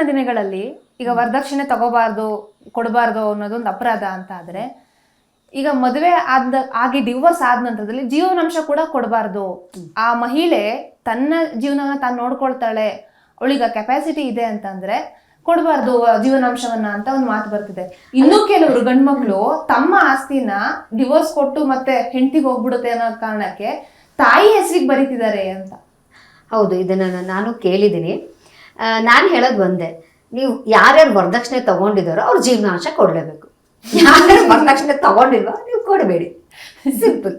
ಇತ್ತೀಚಿನ ದಿನಗಳಲ್ಲಿ ಈಗ ವರದಕ್ಷಿಣೆ ತಗೋಬಾರ್ದು, ಕೊಡಬಾರ್ದು ಅನ್ನೋದೊಂದು ಅಪರಾಧ ಅಂತ ಆದ್ರೆ, ಈಗ ಮದುವೆ ಆದ, ಆಗಿ ಡಿವೋರ್ಸ್ ಆದ ನಂತರದಲ್ಲಿ ಜೀವನಾಂಶ ಕೂಡ ಕೊಡಬಾರ್ದು. ಆ ಮಹಿಳೆ ತನ್ನ ಜೀವನನ ತಾನು ನೋಡ್ಕೊಳ್ತಾಳೆ, ಅವಳಿಗೆ ಕೆಪಾಸಿಟಿ ಇದೆ ಅಂತಂದ್ರೆ ಕೊಡಬಾರ್ದು ಜೀವನಾಂಶವನ್ನ ಅಂತ ಒಂದು ಮಾತು ಬರ್ತಿದೆ. ಇನ್ನು ಕೆಲವರು ಗಂಡ್ಮಕ್ಳು ತಮ್ಮ ಆಸ್ತಿನ ಡಿವೋರ್ಸ್ ಕೊಟ್ಟು ಮತ್ತೆ ಹೆಂಡತಿಗೆ ಹೋಗ್ಬಿಡುತ್ತೆ ಅನ್ನೋ ಕಾರಣಕ್ಕೆ ತಾಯಿ ಹೆಸರಿಗೆ ಬರೀತಿದ್ದಾರೆ ಅಂತ. ಹೌದು, ಇದನ್ನ ನಾನು ಕೇಳಿದ್ದೀನಿ. ನಾನು ಹೇಳೋದು ಒಂದೇ. ನೀವು ಯಾರ್ಯಾರು ವರದಕ್ಷಿಣೆ ತಗೊಂಡಿದ್ದಾರೋ ಅವ್ರ ಜೀವನಾಂಶ ಕೊಡಲೇಬೇಕು. ಯಾರ್ಯಾರು ವರದಕ್ಷಿಣೆ ತಗೊಂಡಿಲ್ವಾ ನೀವು ಕೊಡಬೇಡಿ. ಸಿಂಪಲ್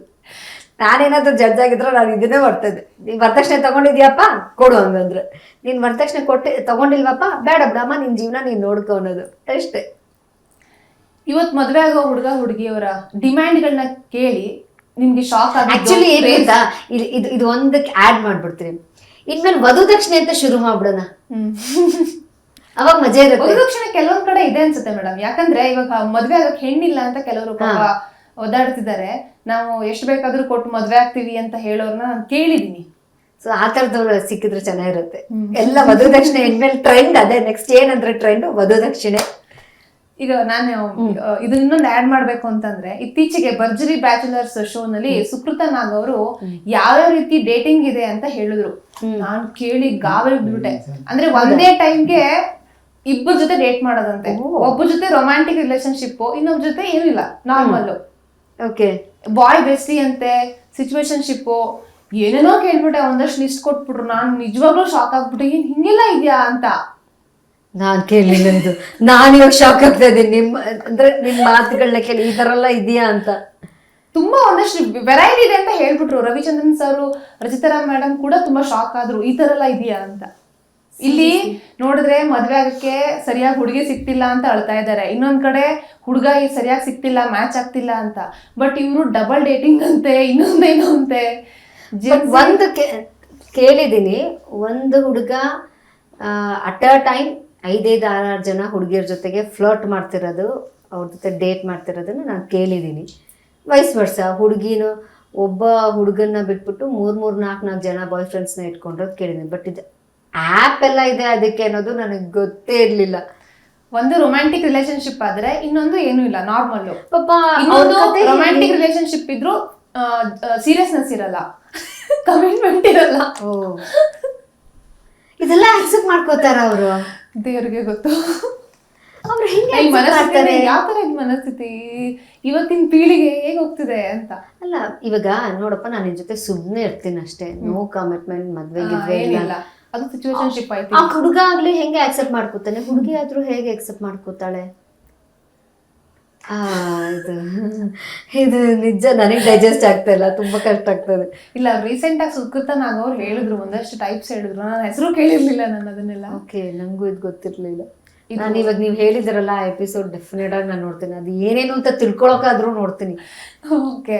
ನಾನೇನಾದ್ರೂ ಜಡ್ಜ್ ಆಗಿದ್ರೆ ನಾನು ಇದನ್ನೇ ಬರ್ತದೆ ನೀನು ವರದಕ್ಷಿಣೆ ತಗೊಂಡಿದ್ಯಪ್ಪ ಕೊಡು ಹಂಗಂದ್ರೆ. ನೀನು ವರದಕ್ಷಿಣೆ ಕೊಟ್ಟು ತಗೊಂಡಿಲ್ವಪ್ಪ ಬೇಡ ಬ್ರಹ್ಮ ನಿನ್ನ ಜೀವನ ನೀನು ನೋಡ್ಕೊ ಅನ್ನೋದು. ಅಷ್ಟೇ. ಇವತ್ ಮದ್ವೆ ಆಗೋ ಹುಡುಗ ಹುಡುಗಿಯವರ ಡಿಮ್ಯಾಂಡ್ಗಳನ್ನ ಕೇಳಿ ನಿಮ್ಗೆ ಶಾಕ್ ಆಕ್ಚುಲಿ ಏನಿಲ್ಲ ಇದು ಇದು ಒಂದಕ್ಕೆ ಆ್ಯಡ್ ಮಾಡ್ಬಿಡ್ತೀನಿ. ಇನ್ಮೇಲೆ ವಧು ದಕ್ಷಿಣೆ ಅಂತ ಶುರು ಮಾಡ್ಬಿಡೋಣ. ಅವಾಗ ಮಜಾ ಇರುತ್ತೆ. ದಕ್ಷಿಣೆ ಕೆಲವೊಂದ್ ಕಡೆ ಇದೆ ಅನ್ಸುತ್ತೆ ಮೇಡಮ್. ಯಾಕಂದ್ರೆ ಇವಾಗ ಮದ್ವೆ ಆಗಕ್ ಹೆಣ್ಣಿಲ್ಲ ಅಂತ ಕೆಲವರು ಪಾಪ ಒದ್ದಾಡ್ತಿದ್ದಾರೆ. ನಾವು ಎಷ್ಟು ಬೇಕಾದ್ರೂ ಕೊಟ್ಟು ಮದ್ವೆ ಆಗ್ತೀವಿ ಅಂತ ಹೇಳೋರ್ನ ನಾನು ಕೇಳಿದೀನಿ. ಸೊ ಆ ಥರದವ್ರು ಸಿಕ್ಕಿದ್ರೆ ಚೆನ್ನಾಗಿರುತ್ತೆ. ಎಲ್ಲ ವಧುದಕ್ಷಿಣೆ ಇನ್ಮೇಲೆ ಟ್ರೆಂಡ್ ಅದೇ. ನೆಕ್ಸ್ಟ್ ಏನಂದ್ರೆ ಟ್ರೆಂಡ್ ವಧುದಕ್ಷಿಣೆ ಈಗ ನಾನು ಇದನ್ನ ಇದು ಇನ್ನೊಂದು ಆಡ್ ಮಾಡ್ಬೇಕು ಅಂತಂದ್ರೆ ಇತ್ತೀಚೆಗೆ ಭರ್ಜರಿ ಬ್ಯಾಚುಲರ್ಸ್ ಶೋ ನಲ್ಲಿ ಸುಕೃತ ನಾಗ್ ಅವರು ಯಾವ ರೀತಿ ಡೇಟಿಂಗ್ ಇದೆ ಅಂತ ಹೇಳಿದ್ರು. ನಾನ್ ಕೇಳಿ ಗಾವಲ್ ಬಿಟ್ಟೆ ಅಂದ್ರೆ ಒಂದೇ ಟೈಮ್ಗೆ ಇಬ್ಬರ ಜೊತೆ ಡೇಟ್ ಮಾಡೋದಂತೆ. ಒಬ್ಬರ ಜೊತೆ ರೊಮ್ಯಾಂಟಿಕ್ ರಿಲೇಶನ್ಶಿಪ್ ಇನ್ನೊಬ್ಬ ಜೊತೆ ಏನಿಲ್ಲ ನಾರ್ಮಲ್ ಓಕೆ. ಬಾಯ್ ಬೆಸ್ಟಿ ಅಂತೆ ಸಿಚುವೇಶನ್ಶಿಪ್ ಏನೇನೋ ಕೇಳ್ಬಿಟ್ಟೆ ಒಂದಷ್ಟು ಲಿಸ್ಟ್ ಕೊಟ್ಬಿಟ್ರು. ನಾನು ನಿಜವಾಗ್ಲೂ ಶಾಕ್ ಆಗ್ಬಿಟ್ಟು. ಏನ್ ಹಿಂಗೆಲ್ಲ ಇದೆಯಾ ಅಂತ. ನಾನ್ ಕೇಳಲಿಲ್ಲ ಇದು ನಾನು ಇವಾಗ ಶಾಕ್ ಆಗ್ತಾ ಇದ್ದೀನಿ. ನಿಮ್ಮ ಅಂದ್ರೆ ನಿಮ್ಮ ಮಾತುಗಳನ್ನ ಕೇಳಿ ಈ ತರ ಎಲ್ಲ ಇದೆಯಾ ಅಂತ. ತುಂಬಾ ಒಂದಷ್ಟು ವೆರೈಟಿ ಇದೆ ಅಂತ ಹೇಳ್ಬಿಟ್ರು. ರವಿಚಂದ್ರನ್ ಸರ್ ರಚಿತಾರಾಮ್ ಮೇಡಮ್ ಕೂಡ ತುಂಬಾ ಶಾಕ್ ಆದ್ರು. ಈ ತರ ಎಲ್ಲ ಇದೆಯಾ ಅಂತ. ಇಲ್ಲಿ ನೋಡಿದ್ರೆ ಮದ್ವೆ ಆಗಕ್ಕೆ ಸರಿಯಾಗಿ ಹುಡುಗಿ ಸಿಕ್ತಿಲ್ಲ ಅಂತ ಅಳ್ತಾ ಇದ್ದಾರೆ. ಇನ್ನೊಂದ್ ಕಡೆ ಹುಡುಗ ಸರಿಯಾಗಿ ಸಿಕ್ತಿಲ್ಲ ಮ್ಯಾಚ್ ಆಗ್ತಿಲ್ಲ ಅಂತ. ಬಟ್ ಇವರು ಡಬಲ್ ಡೇಟಿಂಗ್ ಅಂತೆ ಇನ್ನೊಂದೇನೋ ಅಂತೆ? ಒಂದು ಕೇಳಿದೀನಿ ಕೇಳಿದ್ದೀನಿ. ಒಂದು ಹುಡುಗ ಅಟ್ ಅ ಟೈಮ್ ಐದೈದು ಆರಾರು ಜನ ಹುಡುಗಿಯರ ಜೊತೆಗೆ ಫ್ಲರ್ಟ್ ಮಾಡ್ತಿರೋದು ಅವ್ರ ಜೊತೆ ಡೇಟ್ ಮಾಡ್ತಿರೋದನ್ನ ನಾನು ಕೇಳಿದ್ದೀನಿ ವಯಸ್ಸು ವರ್ಷ ಹುಡುಗಿನು ಒಬ್ಬ ಹುಡುಗನ್ನ ಬಿಟ್ಬಿಟ್ಟು ಮೂರು ಮೂರು ನಾಲ್ಕು ನಾಲ್ಕು ಜನ ಬಾಯ್ ಫ್ರೆಂಡ್ಸ್ನ ಇಟ್ಕೊಂಡಿರೋದು ಕೇಳಿದ್ದೀನಿ ಬಟ್ ಇದು ಆ್ಯಪ್ ಎಲ್ಲ ಇದೆ ಅದಕ್ಕೆ ಅನ್ನೋದು ನನಗೆ ಗೊತ್ತೇ ಇರಲಿಲ್ಲ. ಒಂದು ರೊಮ್ಯಾಂಟಿಕ್ ರಿಲೇಶನ್ಶಿಪ್ ಆದ್ರೆ ಇನ್ನೊಂದು ಏನೂ ಇಲ್ಲ ನಾರ್ಮಲ್ ಪಾಪ ಇನ್ನೊಂದು ರೊಮ್ಯಾಂಟಿಕ್ ರಿಲೇಶನ್ಶಿಪ್ ಇದ್ರು ಸೀರಿಯಸ್ನೆಸ್ ಇರಲ್ಲ. ಕಮಿಟ್ಮೆಂಟ್ ಇರಲ್ಲ. ಇದೆಲ್ಲ ಅಕ್ಸೆಪ್ಟ್ ಮಾಡ್ಕೋತಾರ ಅವರು? ದೇವ್ರಿಗೆ ಗೊತ್ತು. ಅವ್ರು ಹಿಂಗೆ ಮನಸ್ಥಿತಿ ಯಾವ ತರ ಮನಸ್ಥಿತಿ? ಇವತ್ತಿನ ಪೀಳಿಗೆ ಹೇಗ್ ಹೋಗ್ತಿದೆ ಅಂತ. ಅಲ್ಲ ಇವಾಗ ನೋಡಪ್ಪ ನಾನು ನಿನ್ ಜೊತೆ ಸುಮ್ಮನೆ ಇರ್ತೀನಿ ಅಷ್ಟೇ. ನೋ ಕಮಿಟ್ಮೆಂಟ್ ಮದ್ವೆ ಗಿದ್ವೆ ಇಲ್ಲ. ಅದು ಸಿಚುವೇಶನ್ಶಿಪ್ ಆಯ್ತು ಆ ಹುಡುಗ ಆಗ್ಲಿ ಹೆಂಗೆ ಆಕ್ಸೆಪ್ಟ್ ಮಾಡ್ಕೋತಾನೆ? ಹುಡುಗಿ ಆದ್ರೂ ಹೇಗೆ ಆಕ್ಸೆಪ್ಟ್ ಮಾಡ್ಕೋತಾಳೆ? ಇದು ಇದು ನಿಜ ನನಗೆ ಡೈಜೆಸ್ಟ್ ಆಗ್ತಾ ಇಲ್ಲ ತುಂಬಾ ಕಷ್ಟ ಆಗ್ತದೆ ಇಲ್ಲ ರೀಸೆಂಟ್ ಆಗಿ ಸುಕೃತ ನಾಗವ್ರು ಹೇಳಿದ್ರು ಒಂದಷ್ಟು ಟೈಪ್ಸ್ ಹೇಳಿದ್ರು. ನಾನು ಹೆಸರು ಕೇಳಿರ್ಲಿಲ್ಲ ನಾನು ಅದನ್ನೆಲ್ಲ. ಓಕೆ ನಂಗೂ ಇದು ಗೊತ್ತಿರಲಿಲ್ಲ. ನಾನು ಇವಾಗ ನೀವು ಹೇಳಿದಿರಲ್ಲ ಆ ಎಪಿಸೋಡ್ ಡೆಫಿನೆಟ್ ಆಗಿ ನಾನು ನೋಡ್ತೀನಿ. ಅದು ಏನೇನು ಅಂತ ತಿಳ್ಕೊಳಕಾದ್ರೂ ನೋಡ್ತೀನಿ. ಓಕೆ.